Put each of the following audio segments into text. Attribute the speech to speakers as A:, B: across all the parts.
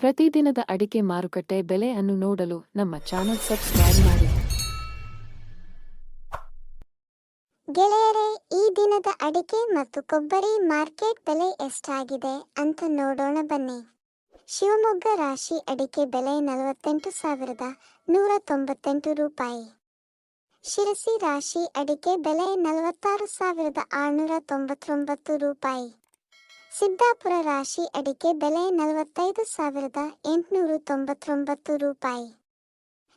A: ಪ್ರತಿದಿನದ ಅಡಿಕೆ ಮಾರುಕಟ್ಟೆ ಬೆಲೆ ಅನ್ನು ನೋಡಲು ನಮ್ಮ ಚಾನೆಲ್ ಸಬ್ಸ್ಕ್ರೈಬ್ ಮಾಡಿ.
B: ಗೆಳೆಯರೇ, ಈ ದಿನದ ಅಡಿಕೆ ಮತ್ತು ಕೊಬ್ಬರಿ ಮಾರ್ಕೆಟ್ ಬೆಲೆ ಎಷ್ಟಾಗಿದೆ ಅಂತ ನೋಡೋಣ ಬನ್ನಿ. ಶಿವಮೊಗ್ಗ ರಾಶಿ ಅಡಿಕೆ ಬೆಲೆ ನಲವತ್ತೆಂಟು ಸಾವಿರದ ನೂರ ತೊಂಬತ್ತೆಂಟು ರೂಪಾಯಿ. ಶಿರಸಿ ರಾಶಿ ಅಡಿಕೆ ಬೆಲೆ ನಲವತ್ತಾರು ಸಾವಿರದ ಆರುನೂರ ತೊಂಬತ್ತೊಂಬತ್ತು ರೂಪಾಯಿ. ಸಿದ್ದಾಪುರ ರಾಶಿ ಅಡಿಕೆ ಬೆಲೆ ನಲವತ್ತೈದು ಸಾವಿರದ ಎಂಟುನೂರ ತೊಂಬತ್ತೊಂಬತ್ತು ರೂಪಾಯಿ.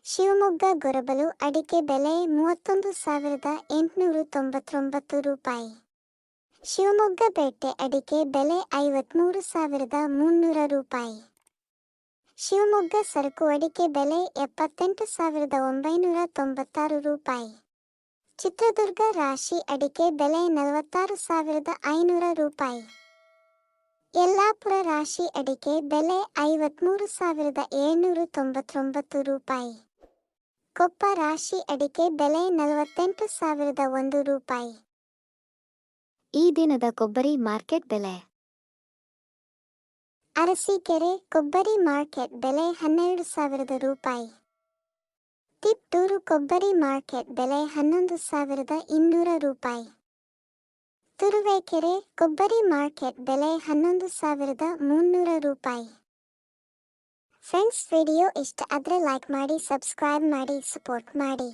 B: ಶಿವಮೊಗ್ಗ ಗೊರಬಲು ಅಡಿಕೆ ಬೆಲೆ ಮೂವತ್ತೊಂದು ಸಾವಿರದ ಎಂಟುನೂರ ತೊಂಬತ್ತೊಂಬತ್ತು ರೂಪಾಯಿ. ಶಿವಮೊಗ್ಗ ಬೇಟೆ ಅಡಿಕೆ ಬೆಲೆ ಐವತ್ಮೂರು ಸಾವಿರದ ಮುನ್ನೂರ ರೂಪಾಯಿ. ಶಿವಮೊಗ್ಗ ಸರಕು ಅಡಿಕೆ ಬೆಲೆ ಎಪ್ಪತ್ತೆಂಟು ಸಾವಿರದ ಒಂಬೈನೂರ ತೊಂಬತ್ತಾರು ರೂಪಾಯಿ. ಚಿತ್ರದುರ್ಗ ರಾಶಿ ಅಡಿಕೆ ಬೆಲೆ ನಲವತ್ತಾರು ಸಾವಿರದ ಐನೂರ ರೂಪಾಯಿ. ಯಲ್ಲಾಪುರ ರಾಶಿ ಅಡಿಕೆ ಬೆಲೆ ಐವತ್ಮೂರು ಸಾವಿರದ ಏಳ್ನೂರ ತೊಂಬತ್ತೊಂಬತ್ತು ರೂಪಾಯಿ. ಕೊಪ್ಪ ರಾಶಿ ಅಡಿಕೆ ಬೆಲೆ ನಲವತ್ತೆಂಟು ಸಾವಿರದ ಒಂದು ರೂಪಾಯಿ. ಈ ದಿನದ ಕೊಬ್ಬರಿ ಮಾರ್ಕೆಟ್ ಬೆಲೆ. ಅರಸೀಕೆರೆ ಕೊಬ್ಬರಿ ಮಾರ್ಕೆಟ್ ಬೆಲೆ ಹನ್ನೆರಡು ಸಾವಿರದ ರೂಪಾಯಿ. ತಿಪ್ಟೂರು ಕೊಬ್ಬರಿ ಮಾರ್ಕೆಟ್ ಬೆಲೆ ಹನ್ನೊಂದು ಸಾವಿರದ ಇನ್ನೂರ ರೂಪಾಯಿ. ತುರುವೇಕೆರೆ ಕೊಬ್ಬರಿ ಮಾರ್ಕೆಟ್ ಬೆಲೆ ಹನ್ನೊಂದು ಸಾವಿರದ ಮುನ್ನೂರ ರೂಪಾಯಿ. ಫ್ರೆಂಡ್ಸ್, ವಿಡಿಯೋ ಇಷ್ಟ ಆದರೆ ಲೈಕ್ ಮಾಡಿ ಸಬ್ಸ್ಕ್ರೈಬ್ ಮಾಡಿ ಸಪೋರ್ಟ್ ಮಾಡಿ.